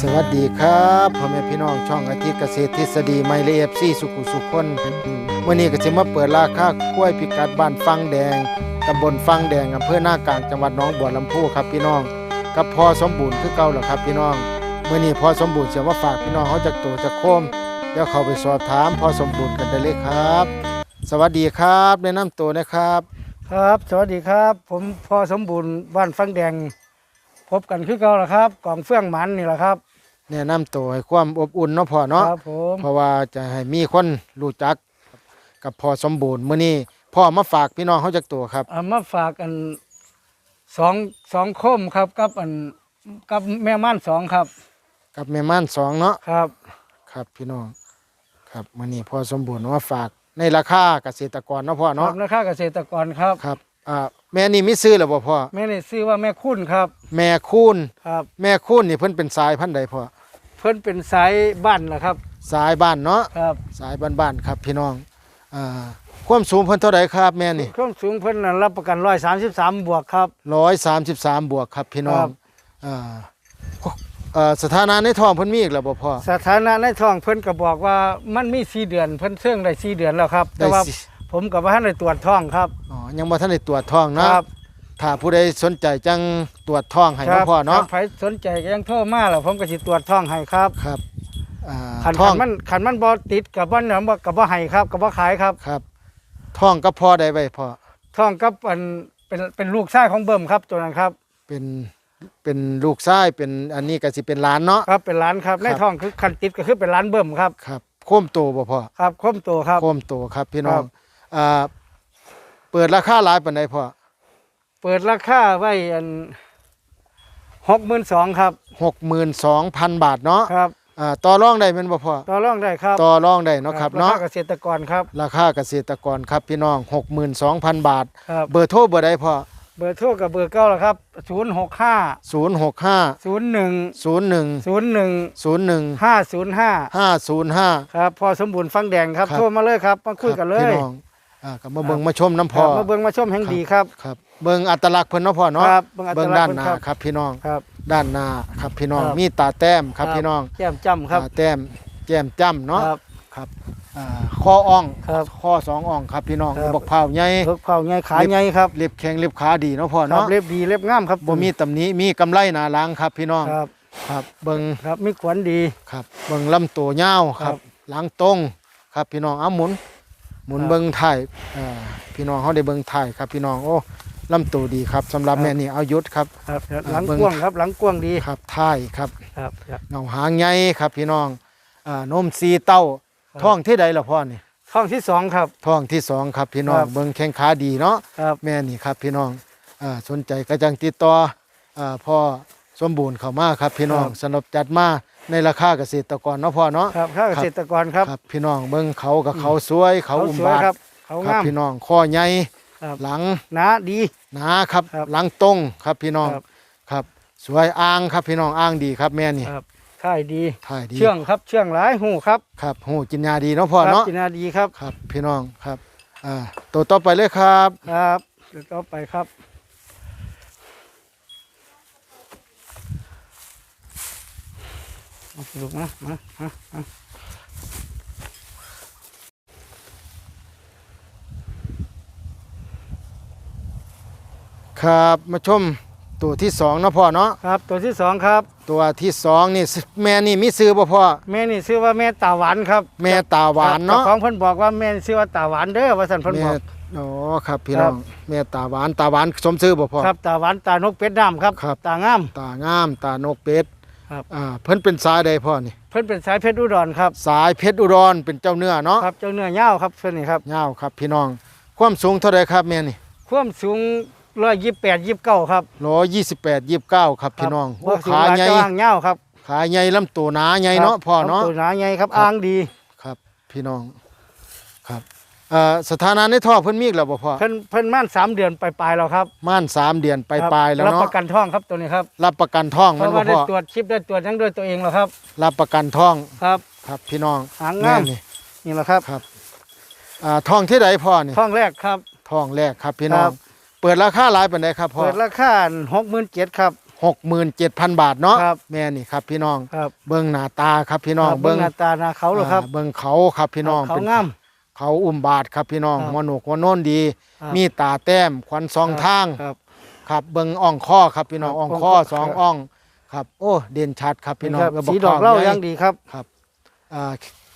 สวัสดีครับพ่อแม่พี่น้องช่องอาทิตย์เกษตรทฤษฎีไมเลเอฟซีสุขุสุขคนวันนี้ก็จะมาเปิดราคากล้วยพิกัดบ้านฟังแดงตำบลฟังแดงอำเภอหน้ากลางจังหวัดหนองบัวลำพูครับพี่น้อง กับพอสมบูรณ์คือเก่าแล้วครับพี่น้องเมื่อนี้พอสมบูรณ์เสียว่าฝากพี่น้องเขาจากตัวจากโคมเดี๋ยวเขาไปสอบถามพอสมบูรณ์กันได้เลยครับ สวัสดีครับแนะนำตัวนะครับ ครับ สวัสดีครับ ผมพอสมบูรณ์บ้านฟังแดง พบกันคือเก่าแล้วครับกองเฟื่องหมันนี่แหละครับ แนะนำตัวให้ความอบอุ่นเนาะพ่อเนาะครับผมเพราะว่าจะให้มีคนรู้จักกับพ่อสมบูรณ์มื้อนี้พ่อมาฝากพี่น้องเขาจากตัวครับ เอามาฝากกันสองสองโคมครับกับอันกับแม่ม่านสองครับ กับแม่ม่านสองเนาะครับ ครับ พี่น้องครับมื้อนี้พ่อสมบูรณ์มาฝากในราคาเกษตรกรเนาะพ่อครัเนาะบนะคะเกษตรกรครับ ครับอ่าแม่นี่มีซื้อแล้วบ่พ่อแม่นี่ชื่อว่าแม่คุณครับแม่คูณ ครับ แม่คูณนี่เพิ่นเป็นสายพันธุ์ใดพ่อ เพิ่นเป็นสายบ้านนะครับ สายบ้านเนาะครับสายบ้านๆครับพี่น้องอ่าความสูงเพิ่นเท่าใดครับแม่นี่เครื่องสูงเพิ่นน่ะรับประกันร้อยสามสิบสามบวกครับ133บวกครับพี่น้อคงรับ อ่าเอ่อสถานะในท้องเพิ่นมีอีกแล้วบ่พ่อสถานะในท้องเพิ่นก็บอกว่ามันมีสี่เดือนเพิ่นเชื่องได้สี่เดือนแล้วครับ แต่ได้ว่าสิผมกับว่าท่านได้ตรวจท้องครับ อ๋อยังบ่ทันได้ตรวจท้องเนาะครับ ถ้าผู้ใดสนใจจังตรวจท้องให้ครัเนาะพ่อเนาะ ครับใครสนใจก็ยังโทรมาแล้วผมก็สิตรวจท้องให้ครับครับอ่าขันท้อขังนมันขันมันบ่ติดกับบ่เนี่ยบ่กับบ่ให้ครับกับบ่ขายครับครับ ท้องก็พอได้ไว้พ่อท้องกับอันเป็นเป็นลูกชายของเบิ่มครับตัวนั้นครับ เป็นเป็นลูกชายเป็นอันนี้ก็สิเป็นหลานเนาะ ครับเป็นร้านครับครับในท้องคือคันติดก็คือเป็นร้านเบิ่มครับครับโคมโตบ่พ่อครับคมโตครับ โคมโตครับพี่น้อครังบ อ่าเปิดราคาหลายปานใดพ่อเปิดราคาไว้อัน62,000ครับ62,000บาทเนาะครับอ่าต่อรองได้แม่นบ่พ่อต่อรองได้ครับต่อรองได้เนาะครับเนาะคเกษตรกรครับ ราคาเกษตรกรครับพี่น้อง62,000บาท ครับ เบอร์โทรเบอร์ใดพ่อเบอร์โทรกับเบอร์เก้าแล้วครับ065 065 01 01 01 01 505 505ครับพอสมบูรณ์ฟังแดงครับครับ โทรมาเลยครับมาคุยกันเลรับยพี่น้องอ่าก็มาเบิ่งมาชมน้ำคพ่อรับมาเบิ่งมาชมแห่งดีครับ ครับ เบิ่งอัตลักษณ์เพิ่นเนาะพ่อเนาะครับเบิ่งอัตลักษณ์เบิ่งด้านหเพิ่นน้าครับ ครับพี่น้อง ครับ ด้านหน้าครับพี่น้อง ครับ มีตาแต้มครับพี่น้องแก้มจ้ำครับตาแต้มแก้มจ้ำเนาะ ครับ ครับอ่าข้ออ่องครับข้อสองอ่องครับพี่น้องครับบอกเผาใหญ่เพิกเผาใหญ่ขาใหญ่ครับเล็บแข็งเล็บขาดีเนาะพ่อครับเนาะเล็บดีเล็บงามครับบ่มีตำหนิมีกำไรหนาหลังครับพี่น้อง ครับ ครับ เบิ่งครับมีขวัญดี ครับ เบิ่งลำตัวยาวคครัรับ บ หลังตรง ครับพี่น้องเอาหมุน หมุนครับเบิ่งถ่ายอ่าพี่น้องเขาได้เบิ่งถ่ายครับพี่น้อง โอ้ ลำตัวดีครับสำหรับครับ แม่นี่เอายุดครับ ครับหลังเบิ่ง กว้างครับหลังกว้างดีครับถ่ายครับครับครับเงาหางใหญ่ครับ พี่น้องอ่านมสีเต้าครับท้องที่ใดล่ะพ่อนี่ท้องที่สองครับ ท้องที่สองครับพี่น้องครับ เบิ่งแข้งขาดีเนาะครับ แม่นี่ครับ พี่น้องอ่าสนใจก็จังติดต่ออ่าพ่อสมบูรณ์เข้ามาครับ พี่น้องสนับจัดมาในราคาเกษตรกรเนาะพ่อเนาะ ครับข้าเกษตรกรครับ ครับพี่น้องเบิ่งเขากับเขาสวยเขาเขาอุ้มสวยบาทครับ เขาครับงามพี่น้องข้อใหญ่ ครับหลังหนาดี หนาครับ ครับหลังตรงครับพี่น้องครับ ครับ สวยอ่างครับพี่น้องอ่างดีครับแม่นี่ครับท่ายดี ถ่ายดีเชื่องครับเชื่องหลายหูครับครับหูกินยาดีเนาะพ่อครับเนาะกินนาดีครับครับ พี่น้องครับอ่าตัวต่อไปเลยครับ ครับเดี๋ยวต่อไปครับ เอาลูกนะมามามา ครับมาชมตัวที่สองเนาะพ่อเนาะครับตัวที่สองครับ ตัวที่สองนี่แม่นี่มีซื้อบ่พ่อแม่นี่ชื่อว่าแม่ตาหวานครับแม่ตาหวานเนาะจ้ของเพิ่นบอกว่าแม่ชื่อว่าตาหวานเด้อว่าสันเพิ่นบแม่อกอ๋อครับพี่ครัน้อบงแม่ตาหวานตาหวานสมซื้อบ่พ่อครับตาหวานตานกเป็ดดำครับครับตางามตางามตานกเป็ดครับอ่าเพิ่นเป็นสายใดพ่อนี่เพิ่นเป็นสายเพชรอุดรครับสายเพชรอุดรเป็นเจ้าเนื้อเนาะครับเจ้าเนื้อเง่าวครับเพิ่นนี่ครับยาวครับพี่น้องความสูงเท่าไรครับแม่นี่ความสูง ร้อยยี่สิบแปดยี่สิบเก้าครับร้อยยี่สิบแปดยี่สิบเก้าครับพี่น้องครับโอ้บ่สูงขาหลยใหญ่แต่ว่างเง่าวครับขาใหญ่ลำตัวหนาใหญ่เนาะพ่อเนาะตัวหนาใหญ่ครับครับอ้างดีครับพี่น้องครับเอ่อสถานะในท้องเพิ่นมีอีกแล้วบ่พ่อเพิ่นเพิ่นม่านสามเดือนไปลายๆแล้วครับม่านสามเดือนไปครับปลายแล้วรับปเนาะระกันท้องครับตัวนี้ครับรับประกันท้องเพแมันราะบ่ว่าได้พ่อตรวจชิปได้ตรวจหยังด้วยตัวเองแล้วครับ รับประกันท้องครับครับพี่น้องหางแม่งามนี่นี่แหละครับครับอ่าท้องที่ใดพ่อนี่ท้องแรกครับท้องแรกครับพี่น้อครังบเปิดราคาหลายปานใดครับพ่อเปิดราคาหกหมื่นเจ็ดครับ หกหมื่นเจ็ดพันบาทเนาะครับแม่นี่ครับพี่น้องครับ เบิ้งหน้าตาครับพี่น้องครับเบิ่งหน้าตาหน้าเขาเหรอครับอ่าเบิ้งเขาครับพี่น้องเขาเป็น งาม เขาอุ้มบาทครับพี่น้องครับหัวหนวกหัวโน้นดี ครับมีตาแต้มควันสองทางครับครับเบิ้งอ่องข้อครับพี่น้องครับอ่องข้ออ่องข้อ สองครับอ่องครับ โอ้เด่นชัดครับพี่น้องครับแล้วสีดอกเหล่าใหญ่ยังดีครับอ่า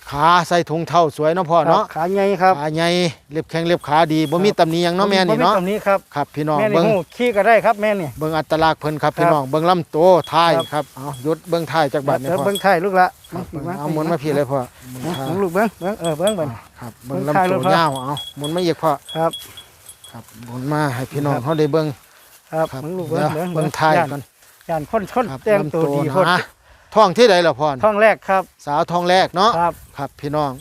ขาใส่ถุงเท้าสวยเนาะพ่อเนาะขาใหญ่ครับขาใหญ่เล็บแข้งเล็บขาดีบ่มีตำหนิหยังเนาะแม่นี่เนาะบ่มีตรงนี้ครับครับพี่น้องแม่นี่เบิ้งหูขี้ก็ได้ครับแม่นี่เบิ้งอัตลักษณ์เพิ่นครับพี่ครับน้องเบิ้งลำตัวท้ายครับครับเอาหยุดเบิ้งท้ายจากบัดเนี่ยเดี๋ยวพ่อเบิ้งไทยลูกละครับเบิ่งเอาหมุนมาพี่เลยพ่อหมุนนะท้ายหมุนลูกเบิ้งเบิ้งเออเบิ้งเบิ้งครับเบิ้งเบิ่งท้ายลำรตัถวพ่อยาวเอาหมุนมาอีกพ่อครับครับหมุนมาให้พี่น้องครับเขาได้เบิ้งครับครับเบิ้งลูกเดี๋เบิ้ยวงเบิ้งท้ายย่านก่อนย่านคนคนครับแต่งตัวดีลำคนหนา ท้องที่ใดล่ะพ่อท้องแรกครับ สาวท้องแรกเนาะครับครับพี่น้อง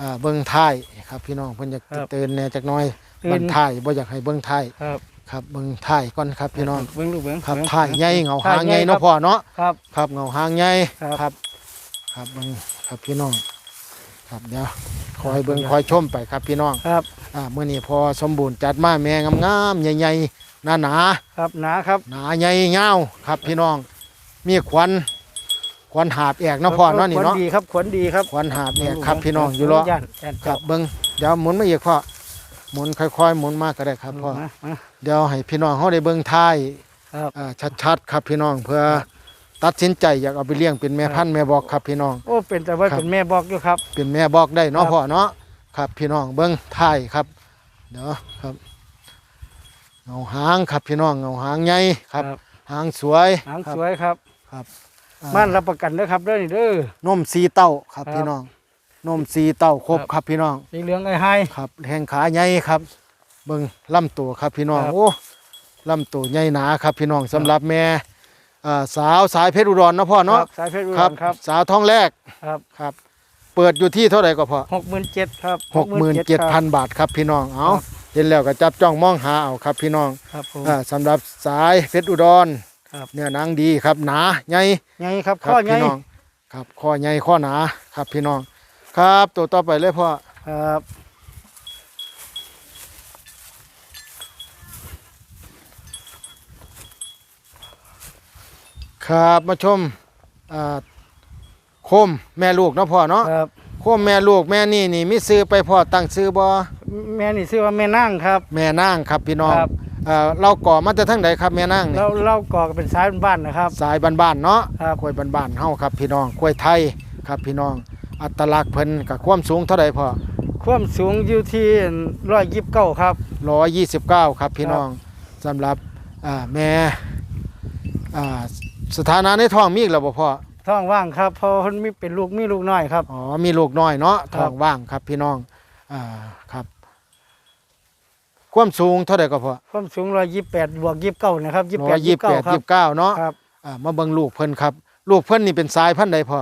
อ่าเบิ้งท้ายครับพี่น้องเพิ่นอยากครับเตือนแหน่จักหน้อยตื่นบันท้ายบ่อยากให้เบิ้งท้ายครับครับเบิ้งท้ายก่อนครับพี่น้องเบิ้งลูกเบิ้งครับเบิ่งท้ายใหญ่เงาท้หางใหญ่คเนาะรับพ่อเนาะครับ ครับเงาหางใหญ่ครับ ครับครับเบิ้งครับพี่น้อง ครับเดี๋ยวคอยเบิ้งคอยชมไปครับพี่น้องครับอ่าเมื่อนี้พอสมบูรณ์จัดมาแม่งามๆใหญ่ๆหนาหนาครับหนาครับๆหนาใหญ่ยาวครับพี่น้อง มีขวัญ ขวัญหาบแอกเนาะพ่อเนาะนี่เนาะขวัญดีครับขวัญดีครับขวัญหาบแอกครับพี่น้องอยู่รอย่านย่านครับเบิ้งเดี๋ยวหมุนมาอีกพ่อหมุนค่อยๆหมุนมาก็ได้ครับพ่อมามาเดี๋ยวให้พี่น้องเขาได้เบิ้งท้ายครับอ่าชัดๆครับพี่น้องเพื่อตัดสินใจอยากเอาไปเลี้ยงเป็นแม่พันธุ์แม่บอกครับพี่น้องโอ้เป็นแต่ว่าครับเป็นแม่บอกอยู่ครับ เป็นแม่บอกได้เนาะครับพ่อเนาะครับพี่น้องเบิ้งท้ายครับเดี๋ยวครับเงาหางครับพี่น้องเงาหางใหญ่ครับ หางสวยหางครับสวยครับครับอ่ ม่านรับประกันเด้อครับเด้อนี่เด้อ นมสีเต้าครับครับ พี่น้อง นมสีเต้าครบครับครับพี่น้อง สีเหลืองไอ้ไฮ ครับแข้งขาใหญ่ครับ เบิ้งลำตัวครับพี่น้องครับ โอ้ลำตัวใหญ่หนาครับพี่น้องสำหรับแม่อ่าสาวสายเพชรอุดรเนาะพ่อคเนาะรับสายเพชรอุดครับรครับสาวท้องแรกครับครับ เปิดอยู่ที่เท่าไหร่ก็พอหกหมื่นเจ็ดครับหกหมื่นเจ็ดพันบาทครับพี่น้องเอาครับเห็นแล้วก็จับจ้องมองหาเอาครับพี่น้องครับผม อ่าสำหรับสายเพชรอุดร ครับเนื้อหนังดีครับหนาใหญ่ไงครับครัข้อไงพี่น้องครับข้อใหญ่ข้อหนาครับพี่น้อง ครับตัวต่อไปเลยพ่อครับครับมาชมอ่าโคมแม่ลูกเนาะพ่อเนาะครับโคมแม่ลูกแม่นี่นี่มีซื้อไปพ่อตั้งซื้อบ่แม่นี่ชื่อว่าแม่นั่งครับ แม่นางครับพี่น้องครับเอ่อเราก่อมาจากทั้งใดครับแม่นางนี่เราเราก่อกันเป็นสายบ้านๆนะครับ สายบ้านๆเนาะครับ กล้วยบ้านๆเฮาครับ พี่น้องกล้วยไทยครับพี่น้อง อัตลักษณ์เพิ่นกับความสูงเท่าใดพ่อความสูงอยู่ที่ร้อยยิบเก้าครับ 129 ครับพี่น้องสำหรับอ่าแม่อ่าสถานะในท้องมีอีกแล้วบ่พ่อ ท้องว่างครับเพอคนมีเป็นลูกมีลูกน้อยครับ อ๋อมีลูกน้อยเนาะครับท้องว่างครับพี่น้องอ่าครับ ความสูงเท่าใดก็พ่อความสูงร้อยยิบแปดบวกยิบเก้านะครับยิบแปด128ยิบเก้าครับ29เนาะครับอ่ามาเบิ่งลูกเพิ่นครับ ลูกเพิ่นนี่เป็นสายพันธุ์ใดพ่อ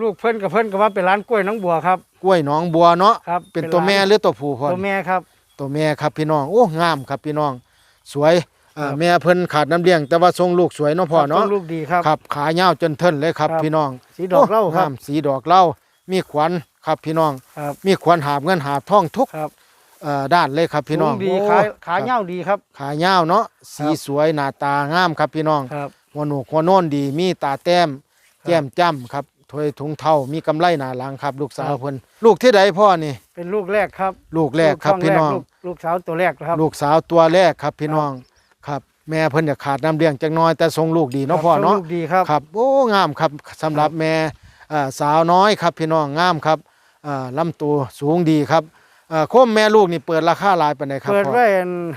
ลูกเพิ่นกับเพิ่นก็ว่าเป็นร้านกล้วยน้องบัวครับกล้วยหนองบัวเนาะครับเป็นตัวแม่ร้านหรือตัวผู้พ่อตัวแม่ครับ ตัวแม่ครับพี่น้องโอ้งามครับพี่น้อง สวยอ่าครับแม่เพิ่นขาดน้ำเลี้ยง แต่ว่าทรงลูกสวยเนาะพ่อครับเนาะต้ลูกดีครับครับขายาวจนเทินเลยครับครับ พี่น้อง สีดอกเหล้าครังาบมสีดอกเหล้ามีขวัญครับพี่น้องครับมีขวัญหาบเงินหาบทองทุกครับ เอ่อด้านเลยครับพี่น้องสูดีโขาขาครับเน่าวดีครับ ขายาวเนาะสีครับสวยหน้าตางามครับพี่น้องครับ หัวหนูกหัวโน่นดีมีตาแต้มครับแก้มจ้ำครับถ้วยถุงเท่ามีกำไรหน้าหลังครับ ลูกสาวครับ เพิ่นลูกที่ใดพ่อนี่ เป็นลูกแรกครับลูกแรกครับลูพี่ท้น้องแรกลูกลูกสาวตัวแรกนะครับ ลูกสาวตัวแรกครับพี่น้องครับ แม่เพิ่นจะขาดน้ำเลี้ยงจักหน้อยแต่ทรงลูกดีเนาะพ่อครับเนาะ ลูกดีครับ ครับโอ้งามครับสำหรับแม่เอ่อสาวน้อยครับพี่น้องงามครับเอ่อลำตัวสูงดีครับ เอ่อโคมแม่ลูกนี่เปิดราคาหลายปานใดครับเปิดไว้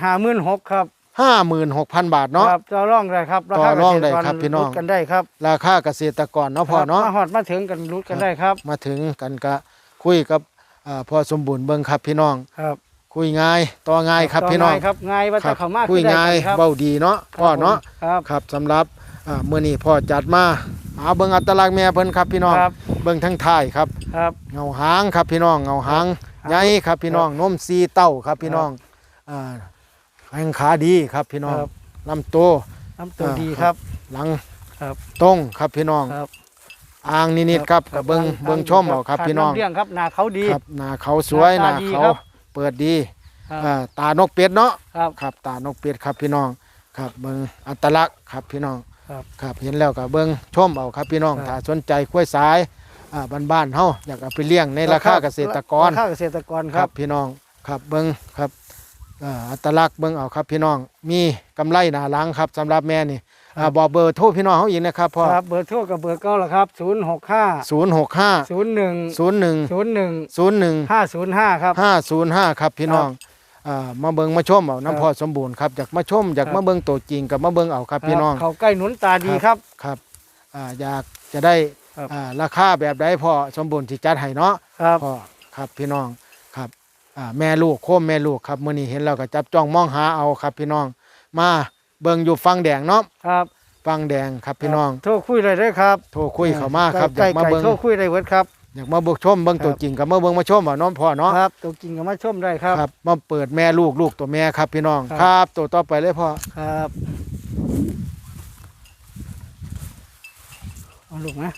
ห้าหมื่นหกครับห้าหมื่นหกพันบาทเนาะ ครับต่อร่องได้ครับต่อรองได้ครับพี่น้องรุดกันได้ครับราคาเกษตรกรเนาะพ่อเนาะ มาหอดมาถึงกันรุดกันได้ครับมาถึงกันก็คุยกับเอ่อพ่อสมบูรณ์เบิ่งครับพี่น้อง ครับคุยง่ายต่อง่ายครับพี่น้องต่ง่ายครับง่ายว่าครัจะบเข้ามาคุยได้ง่ายกันครับเบาดีเนาะพ่อเนาะครับครับสำหรับอ่ามื้อนี้พ่อจัดมาเอาเบิ่งอัตลักษณ์แม่เพิ่นครับพี่น้องครับเบิ่งทั้งท้ายครับครับ เงาหางครับพี่น้องเงาหาง ใหญ่ครับพี่น้องนมซีเต้าครับพี่น้องอ่าแข้งขาดีครับพี่น้องครับ ลำตัวน้ำตัวอ่าดีครับ หลังครับ ตรงครับพี่น้องครับ อ่างนิดๆครับกับเบิ่งเบิ่งชมเอาครับพี่น้องขาดำเลี้ยงครับหนาเขาดี ครับหน้าเขาสวยหหน้าน้าตาดีเขาครับเปิดดีครับอ่าตานกเป็ดเนาะครับครับตานกเป็ดครับพี่น้องครับเบิ่งอัตลักษณ์ครับพี่น้องครับครับเห็นแล้วก็เบิ่งชมเอาครับพี่น้องครับ ถ้าสนใจกล้วยสาย อ่าบ้านๆเฮาอยากเอาไปเลี้ยงในราคาเกษตรกรราคาเกษตรกรคครัรับบ พี่น้องครับเบิ้งครับอ่าอัตลักษณ์เบิ้งเอาครับพี่น้อง มีกำไรหนาหลังครับสำหรับแม่นี่อ่าบอกเบอร์โทรพี่น้องเขาอีกนะครับพ่อครับเบอร์โทรกับเบอร์เก้าละครับศูนย์หกห้าศูนย์หกห้าศูนย์หนึ่งศูนย์หนึ่งศูนย์หนึ่งศูนย์หนึ่งห้าศูนย์ห้าครับ ห้าศูนย์ห้าครับพี่น้องอ่ามาเบิ้งมาชมเอาครับน้ำพอสมบูรณ์ครับอยากมาชมอยากครับ มาเบิ้งตัวจริงกับมาเบิ้งเอาครับพี่น้อง เขาใกล้หนุนตาดีครับ ครับอ่าอยากจะได้ ครับอ่าราคาแบบใดพอสมบูรณ์ที่จัดให้เนาะครับพ่อครับพี่น้องครับอ่าแม่ลูกโคมแม่ลูกครับมื้อนี้เห็นแล้วก็จับจ้องมองหาเอาครับ พี่น้อง มาเบิ่งอยู่ฟังแดงเนาะครับฟังแดงครับพี่น้องโทรคุยได้เลยครับโทรคุยเข้ามาครับอใกล้ยากมาไก่เบิ่งโทรคุยได้เวิร์ดครับอยากมาเบิ่งชมเบิ่งตัวครับจริงกับมาเบิ่งมาชมเอาเน้องพ่อเนาะครับตัวจริงก็มาชมได้ครับครับมาเปิดแม่ลูกลูกตัวแม่ครับพี่น้องครับครับตัวต่อไปเลยพ่อครับเอาลูกนะ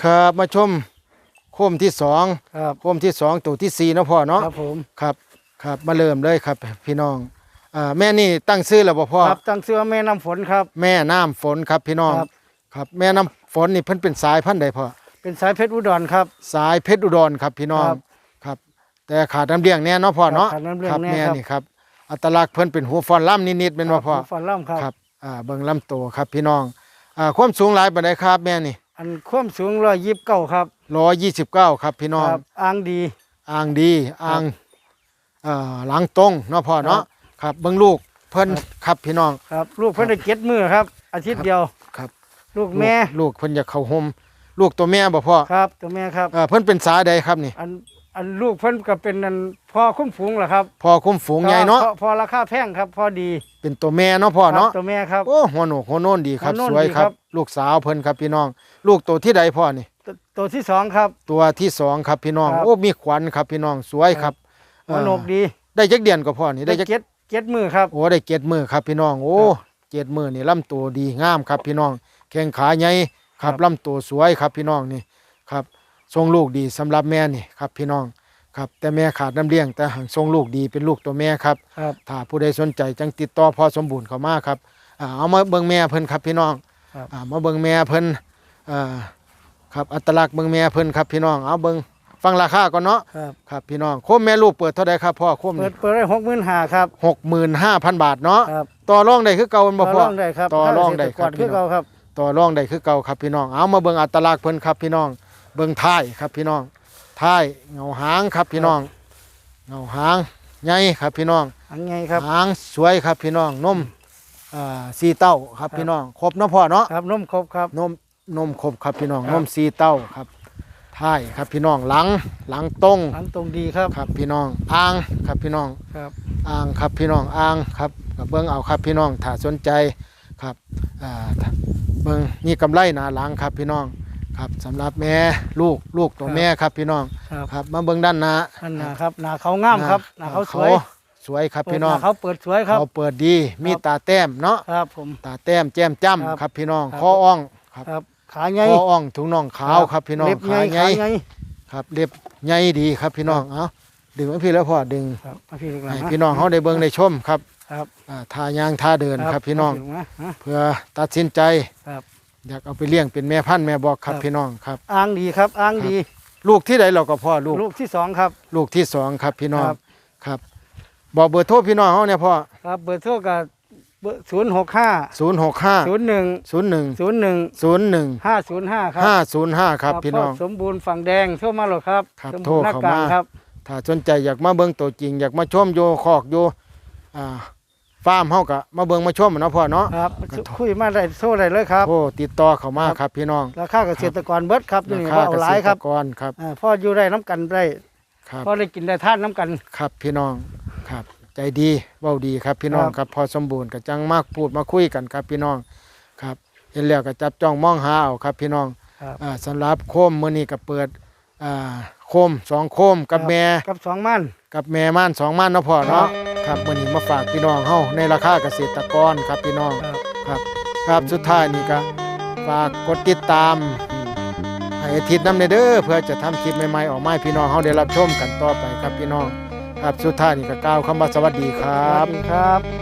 ครับมาชมโคมที่สองครับโคมที่สองตัวที่สี่เนาะพ่อเนาะครับผมครับครับมาเริ่มเลยครับ พี่น้องอ่าแม่นี่ตั้งชื่อแล้วบ่พ่อครับตั้งเสื้อแม่น้ำฝนครับ แม่น้ำฝนครับพี่น้องครับ ครับ แม่น้ำฝนนี่เพิ่นเป็นสายพันธุ์ใดพ่อเป็นสายเพชรอุดรครับ สายเพชรอุดรครับพี่น้องครับครับ แต่ขาดน้ำเลี้ยงแน่เนาะพ่อเนาะขาดน้ำเลี้ยงครับแน่แม่ครับ นี่ครับ อัตลักษณ์เพิ่นเป็นหัวฟอนล่ำนิดๆเป็นว่าพ่อฟันล่ำครับ ครับอ่าเบิ่งลำตัวครับพี่น้องอ่าความสูงหลายปานใดครับแม่นี่ อันความสูงร้อยยิบเก้าครับ129ครับพี่น้องครับอ่างดีอ่างดีอ่างอ่าหลังตรงเนาะพ่อเนาะครับเบิ่งลูกเพิ่นครับพี่น้องครับ ลูกเพิ่นได้เก็ดมือครับ อาทิตย์เดียวครับ ลูกแม่ ลูกเพิ่นอยากเข้าห่มลูกตัวแม่บ่พ่อครับ ตัวแม่ครับเอ่อเพิ่นเป็นสายใดครับนี่อัน อันลูกเพิ่นก็เป็นอันพ่อคุ้มฝูงเหรอครับพอคุ้มฝูงใหญ่เนาะพอพอราคาแพงครับ พอดีเป็นตัวแม่เนาะพ่อครับเนาะตัวแม่ครับ โอ้หัวโหนกหัวโนนดีครับ หัวโน่นสวยดีคครัรับ บ ลูกสาวเพิ่นครับพี่น้อง ลูกตัวที่ใดพ่อนี่ตัวตัวที่สองครับ ตัวที่สองครับพี่น้อง ครับ โอ้มีขวัญครับพี่น้องสวยครับหัวนกดีได้จักเดือนก็พ่อนี่ได้ได้จักเก็ดเก็ดมือครับ โอ้ได้เจ็ดมือครับพี่น้องโอ้ครับเจ็ดมือนี่ลำตัวดีงามครับพี่น้อง แข้งขาใหญ่ครับครับลำตัวสวยครับพี่น้องนี่ครับ ทรงลูกดีสำหรับแม่นี่ครับพี่น้องครับแต่แม่ขาดน้ำเลี้ยงแต่หางทรงลูกดีเป็นลูกตัวแม่ครับครับถ้าผู้ใดสนใจจังติดต่อพอสมบูรณ์เข้ามาครับอ่าเอามาเบิ่งแม่เพิ่นครับพี่น้องครับอ่ามาเบิ่งแม่เพิ่นอ่าครับอัตลักษณ์เบิ่งแม่เพิ่นครับพี่น้องเอาเบิ่งฟังราคาก่อนเนาะครับครับพี่น้องโคมแม่ลูกเปิดเท่าใดครับพ่อโคมเปิดเปิดได้หกหมื่นห้าครับหกหมื่นห้าพันบาทเนาะครับต่อรองได้คือเก่าแม่นบ่ต่อพ่รอองได้ครับต่อรองได้ครับเกษตกคือเราครับต่อรองได้คือเก่าครับพี่น้องเอามาเบิ่งอัตลักษณ์เพิ่นครับพี่น้อง เบิ่งท้ายครับพี่น้องท้ายเงาหางครับพี่น้อง เงาหางใหญ่ครับพี่น้องอันไงครับ หางสวยครับพี่น้องนมอ่าสีเต้าครับพี่น้องครบเนาะพ่อเนาะครับนมครบครับนมนมครบครับพี่น้องครันบมสีเต้าครับท้ายครับพี่น้องหลังหลังตรงอันตรงดีครับ ครับพี่น้องอ่างครับพี่น้องครับ อ่างครับพี่น้องอ่างครับกับเบิ้งเอาครับพี่น้องถ้าสนใจครับอ่าเบิ้งนี่กำไรหนาหลังครับพี่น้อง ครับสำหรับแม่ลูกลูกตัวแม่ครับพี่น้องครับครับมาเบิ้งด้านหน้าอันหนาครับหนาเขางามครับหนาเขาสวยสวยครับเปิดพี่น้องหาเขาเปิดสวยครับเขาเปิดดีมีตาแต้มเนาะครับผมตาแต้มแจ่มจ้ำครับครับพี่น้องครับคออ่องครับครับขาใหญ่คออ่องถุงน่องขาวครับพี่น้องเล็บใหญ่ขาใหญ่ขาใหญ่ครับเล็บใหญ่ดีครับพี่น้องเอาดึงไว้พี่แล้วพ่อดึงครับมาพี่ลูกหลาให้นนะพี่น้องเขาได้เบิ่งได้ชมครับครับอ่าท่ายางท่าเดินครับพี่น้องมาพี่ลูกนะฮะเพื่อตัดสินใจครับ อยากเอาไปเลี้ยงเป็นแม่พันธุ์แม่บอกครับครับ พี่น้องครับ อ้างดีครับ อ้างดี ลูกที่ใดเราก็พ่อลูกลูกที่สองครับ ลูกที่สองครับพี่น้องครับ ครับ บอกเบอร์โทรพี่น้องเขาเนี่ยพ่อครับเบอร์โทรกับศูนย์หกห้าศูนย์หกห้าศูนย์หนึ่งศูนย์หนึ่งศูนย์หนึ่งศูนย์หนึ่งห้าศูนย์ห้าครับห้าศูนย์ห้าครับพี่น้อง พ่สมบูรณ์ฝั่งแดงโทรมาหรอครับครับสมโทรบูณ์หน้าเข้ากลางมาครับ ถ้าสนใจอยากมาเบิ่งตัวจริง อยากมาชมโยคอกโยอ่า ฟาร์มเฮากะมาเบิ่งมาชมเนาะพ่อเนาะครับก็โทรคุยมาได้โทรได้เลยครับโอ้ติดต่อเข้ามาครับพี่น้องราคาเกษตรกรเบิดครับนี่ราคาว่าเอาเกหษลายคตรัรบกรครับอ่าพ่ออยู่ได้น้ำกันได้ครับพ่อได้กินได้ท่านน้ำกันครับพี่น้องครับใจดีเว้าดีครับพี่น้องครับครับพอสมบูรณ์ก็จังมากพูดมาคุยกันครับพี่น้องครับเห็นแล้วก็จับจ้องมองหาเอาครับพี่น้องครับอ่าสำหรับโคมมื้อนี้ก็เปิดอ่าโคมสองโคมกับครับแม่กับสองมันกับแม่ม่านสองม่านเนาะพ่อเนาะ ครับมื้อนี้มาฝากพี่น้องเฮาในราคาเกษตรกรครับพี่น้องครับ ครับครับสุดท้ายนี่ก็ฝากกดติดตามให้อาทิตย์นำเด้อเพื่อจะทำคลิปใหม่ๆออกมาให้พี่น้องเฮาได้รับชมกันต่อไปครับพี่น้อง ครับสุดท้ายนี่ก็กล่าวคำว่าสวัสดีคครัรับบครับครับ